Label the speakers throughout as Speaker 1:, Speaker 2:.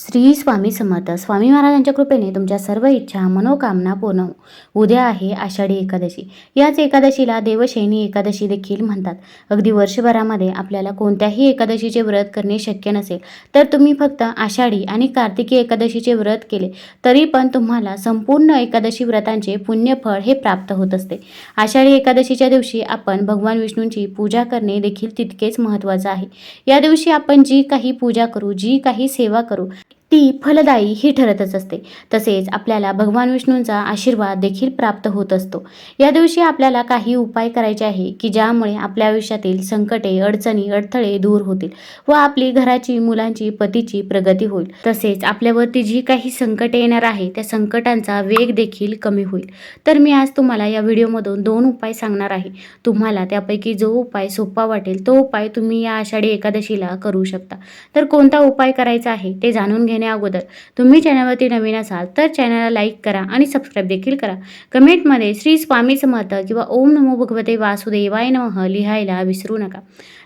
Speaker 1: श्री स्वामी समर्थ. स्वामी महाराजांच्या कृपेने तुमच्या सर्व इच्छा मनोकामना पूर्ण हो. उद्या आहे आषाढी एकादशी. याच एकादशीला देवशैनी एकादशी देखील म्हणतात. अगदी वर्षभरामध्ये आपल्याला कोणत्याही एकादशीचे व्रत करणे शक्य नसेल तर तुम्ही फक्त आषाढी आणि कार्तिकी एकादशीचे व्रत केले तरी पण तुम्हाला संपूर्ण एकादशी व्रतांचे पुण्यफळ हे प्राप्त होत असते. आषाढी एकादशीच्या दिवशी आपण भगवान विष्णूंची पूजा करणे देखील तितकेच महत्त्वाचं आहे. या दिवशी आपण जी काही पूजा करू जी काही सेवा करू ती फलदायी ही ठरतच असते. तसेच आपल्याला भगवान विष्णूंचा आशीर्वाद देखील प्राप्त होत असतो. या दिवशी आपल्याला काही उपाय करायचे आहे की ज्यामुळे आपल्या आयुष्यातील संकटे अडचणी अडथळे दूर होतील व आपली घराची मुलांची पतीची प्रगती होईल. तसेच आपल्यावरती जी काही संकटे येणार आहे त्या संकटांचा वेग देखील कमी होईल. तर मी आज तुम्हाला या व्हिडिओमधून दोन उपाय सांगणार आहे. तुम्हाला त्यापैकी जो उपाय सोपा वाटेल तो उपाय तुम्ही या आषाढी एकादशीला करू शकता. तर कोणता उपाय करायचा आहे ते जाणून घेणे अगोदर. तुम्ही चॅनलवरती नवीन असाल तर चॅनलला लाईक करा आणि सबस्क्राईब देखील करा. कमेंटमध्ये श्री स्वामी समर्थ किंवा ओम नमो भगवते वासुदेवाय नमः लिहायला विसरू नका.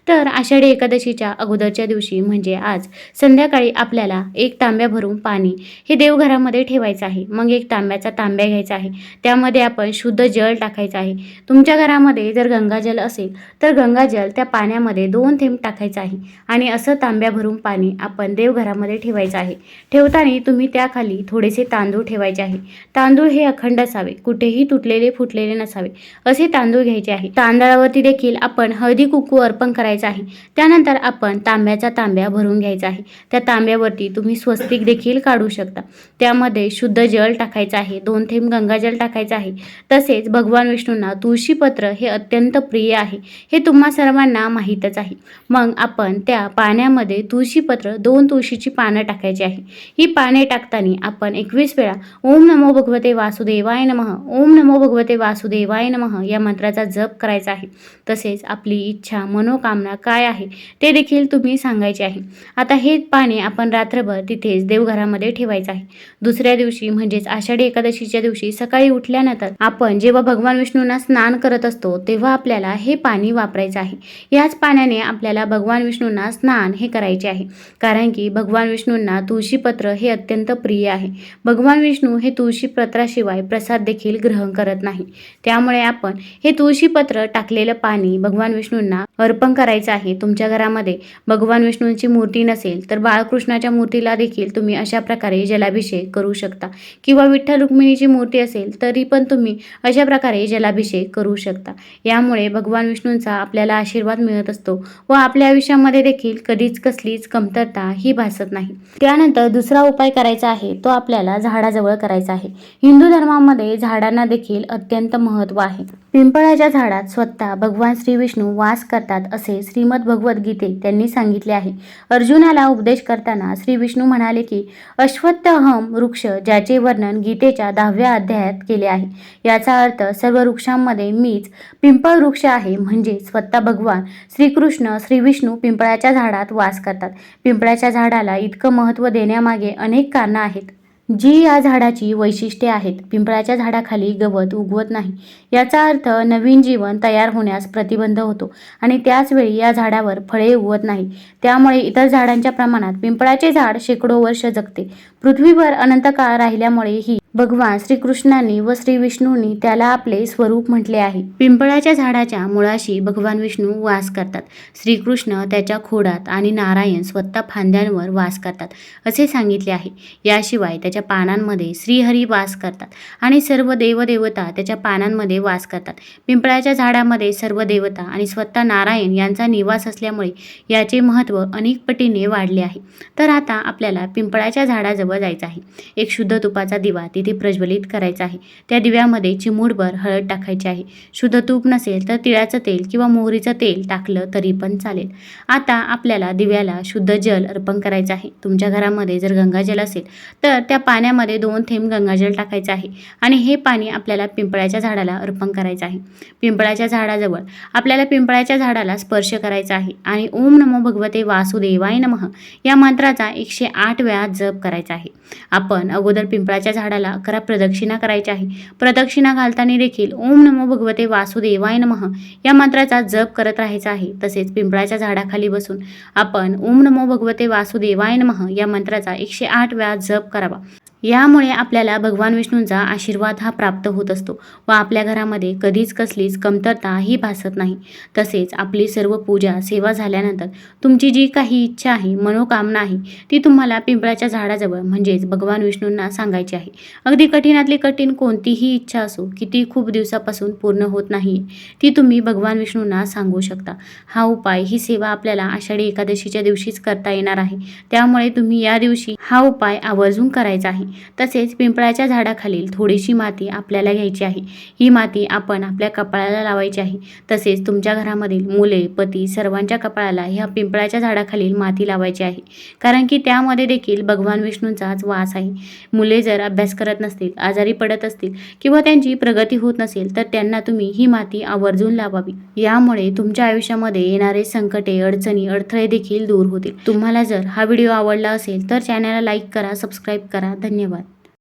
Speaker 1: तर आषाढी एकादशीच्या अगोदरच्या दिवशी म्हणजे आज संध्याकाळी आपल्याला एक तांब्या भरून पाणी हे देवघरामध्ये ठेवायचं आहे. मग एक तांब्याचा तांब्या घ्यायचा आहे. त्यामध्ये आपण शुद्ध जल टाकायचं आहे. तुमच्या घरामध्ये जर गंगाजल असेल तर गंगाजल त्या पाण्यामध्ये दोन थेंब टाकायचं आहे आणि असं तांब्या भरून पाणी आपण देवघरामध्ये ठेवायचं आहे. ठेवताना तुम्ही त्याखाली थोडेसे तांदूळ ठेवायचे आहे. तांदूळ हे अखंड असावे. कुठेही तुटलेले फुटलेले नसावे. असे तांदूळ घ्यायचे आहे. तांदळावरती देखील आपण हळदी कुकू अर्पण करायचं आहे. त्यानंतर आपण तांब्याचा तांब्या भरून घ्यायचा आहे. त्या तांब्यावरती तुम्ही स्वस्तिक देखील काढू शकता. त्यामध्ये शुद्ध जल टाकायचं आहे. दोन थेंब गंगाजल टाकायचं आहे. तसेच भगवान विष्णूंना तुळशीपत्र हे अत्यंत प्रिय आहे. हे तुम्हा सर्वांना माहीतच आहे. मग आपण त्या पाण्यामध्ये तुळशीपत्र दोन तुळशीची पानं टाकायची आहे. ही पाने टाकताना आपण एकवीस वेळा ओम नमो भगवते वासुदेवाय नमः ओम नमो भगवते वासुदेवाय नमः या मंत्राचा जप करायचा आहे. तसेच आपली इच्छा मनोकामना काय आहे ते देखील तुम्ही सांगायचे आहे. आता हे पाने आपण रात्रभर तिथेच देवघरामध्ये ठेवायचं आहे. दुसऱ्या दिवशी म्हणजेच आषाढी एकादशीच्या दिवशी सकाळी उठल्यानंतर आपण जेव्हा भगवान विष्णूंना स्नान करत असतो तेव्हा आपल्याला हे पाणी वापरायचं आहे. याच पाण्याने आपल्याला भगवान विष्णूंना स्नान हे करायचे आहे. कारण की भगवान विष्णूंना तुळशीपत्र हे अत्यंत प्रिय आहे. भगवान विष्णू हे तुळशीपत्राशिवाय प्रसाद देखील ग्रहण करत नाही. त्यामुळे आपण हे तुळशीपत्र टाकलेलं पाणी भगवान विष्णूंना अर्पण करायचं आहे. तुमच्या घरामध्ये भगवान विष्णूंची मूर्ती नसेल तर बाळकृष्णाच्या मूर्तीला देखील तुम्ही अशा प्रकारे जलाभिषेक करू शकता. किंवा विठ्ठल रुक्मिणीची मूर्ती असेल तरी पण तुम्ही अशा प्रकारे जलाभिषेक करू शकता. यामुळे भगवान विष्णूंचा आपल्याला आशीर्वाद मिळत असतो व आपल्या आयुष्यामध्ये देखील कधीच कसलीच कमतरता ही भासत नाही. त्यानंतर दुसरा उपाय करायचा आहे तो आपल्याला झाडाजवळ करायचा आहे. हिंदू धर्मामध्ये झाडांना देखील अत्यंत महत्त्व आहे. पिंपळाच्या झाडात स्वतः भगवान श्री विष्णू वास करतात असे श्रीमद गीते त्यांनी सांगितले आहे. अर्जुनाला उपदेश करताना श्री विष्णू म्हणाले की अश्वत्थहम वृक्ष ज्याचे वर्णन गीतेच्या दहाव्या अध्यायात केले आहे. याचा अर्थ सर्व वृक्षांमध्ये मीच पिंपळ वृक्ष आहे म्हणजे स्वतः भगवान श्रीकृष्ण श्री विष्णू पिंपळाच्या झाडात वास करतात. पिंपळाच्या झाडाला इतकं महत्त्व देण्यामागे अनेक कारणं आहेत. जी या झाडाची वैशिष्ट्ये आहेत पिंपळाच्या झाडाखाली गवत उगवत नाही याचा अर्थ नवीन जीवन तयार होण्यास प्रतिबंध होतो आणि त्याचवेळी या झाडावर फळे उगवत नाही. त्यामुळे इतर झाडांच्या प्रमाणात पिंपळाचे झाड शेकडो वर्ष जगते. पृथ्वीवर अनंत काळ राहिल्यामुळे ही भगवान श्रीकृष्णांनी व श्री विष्णूंनी त्याला आपले स्वरूप म्हटले आहे. पिंपळाच्या झाडाच्या मुळाशी भगवान विष्णू वास करतात. श्रीकृष्ण त्याच्या खोडात आणि नारायण स्वतः फांद्यांवर वास करतात असे सांगितले आहे. याशिवाय त्याच्या पानांमध्ये श्रीहरी वास करतात आणि सर्व देवदेवता त्याच्या पानांमध्ये वास करतात. पिंपळाच्या झाडामध्ये सर्व देवता आणि स्वतः नारायण यांचा निवास असल्यामुळे याचे महत्त्व अनेक पटीने वाढले आहे. तर आता आपल्याला पिंपळाच्या झाडाजवळ जायचं आहे. एक शुद्ध तुपाचा दिवा तिथे प्रज्वलित करायचं आहे. त्या दिव्यामध्ये चिमूटभर हळद टाकायची आहे. शुद्ध तूप नसेल तर तिळाचं तेल किंवा मोहरीचं तेल टाकलं तरी पण चालेल. आता आपल्याला दिव्याला शुद्ध जल अर्पण करायचं आहे. तुमच्या घरामध्ये जर गंगाजल असेल तर त्या पाण्यामध्ये दोन थेंब गंगाजल टाकायचं आहे आणि हे पाणी आपल्याला पिंपळाच्या झाडाला अर्पण करायचं आहे. पिंपळाच्या झाडाजवळ आपल्याला पिंपळाच्या झाडाला स्पर्श करायचा आहे आणि ओम नमो भगवते वासुदेवाय नमः या मंत्राचा एकशे आठ वेळा जप करायचा आहे. आपण अगोदर पिंपळाच्या झाडाला करा प्रदक्षिणा करायची आहे. प्रदक्षिणा घालताना देखील ओम नमो भगवते वासुदेवाय नमः. या मंत्राचा जप करत राहायचा आहे. तसेच पिंपळाच्या झाडाखाली बसून आपण ओम नमो भगवते वासुदेवाय नमः या मंत्राचा एकशे आठ वेळा जप करावा. यामुळे आपल्याला भगवान विष्णूंचा आशीर्वाद हा प्राप्त होत असतो व आपल्या घरामध्ये कधीच कसलीच कमतरता ही भासत नाही. तसेच आपली सर्व पूजा सेवा झाल्यानंतर तुमची जी काही इच्छा आहे मनोकामना आहे ती तुम्हाला पिंपळाच्या झाडाजवळ म्हणजेच भगवान विष्णूंना सांगायची आहे. अगदी कठीणातली कठीण कोणतीही इच्छा असो की ती खूप दिवसापासून पूर्ण होत नाही ती तुम्ही भगवान विष्णूंना सांगू शकता. हा उपाय ही सेवा आपल्याला आषाढी एकादशीच्या दिवशीच करता येणार आहे. त्यामुळे तुम्ही या दिवशी हा उपाय आवर्जून करायचा आहे. तसेच पिंपळाच्या झाडाखालील थोडीशी माती आपल्याला घ्यायची आहे. ही माती आपण आपल्या कपाळाला लावायची आहे. तसेच तुमच्या घरामधील मुले पती सर्वांच्या कपाळाला ह्या पिंपळाच्या झाडाखालील माती लावायची आहे. कारण की त्यामध्ये देखील भगवान विष्णूंचाच वास आहे. मुले जर अभ्यास करत नसतील आजारी पडत असतील किंवा त्यांची प्रगती होत नसेल तर त्यांना तुम्ही ही माती आवर्जून लावावी. यामुळे तुमच्या आयुष्यामध्ये येणारे संकटे अडचणी अडथळे देखील दूर होतील. तुम्हाला जर हा व्हिडिओ आवडला असेल तर चॅनलला लाईक करा सबस्क्राईब करा. धन्यवाद.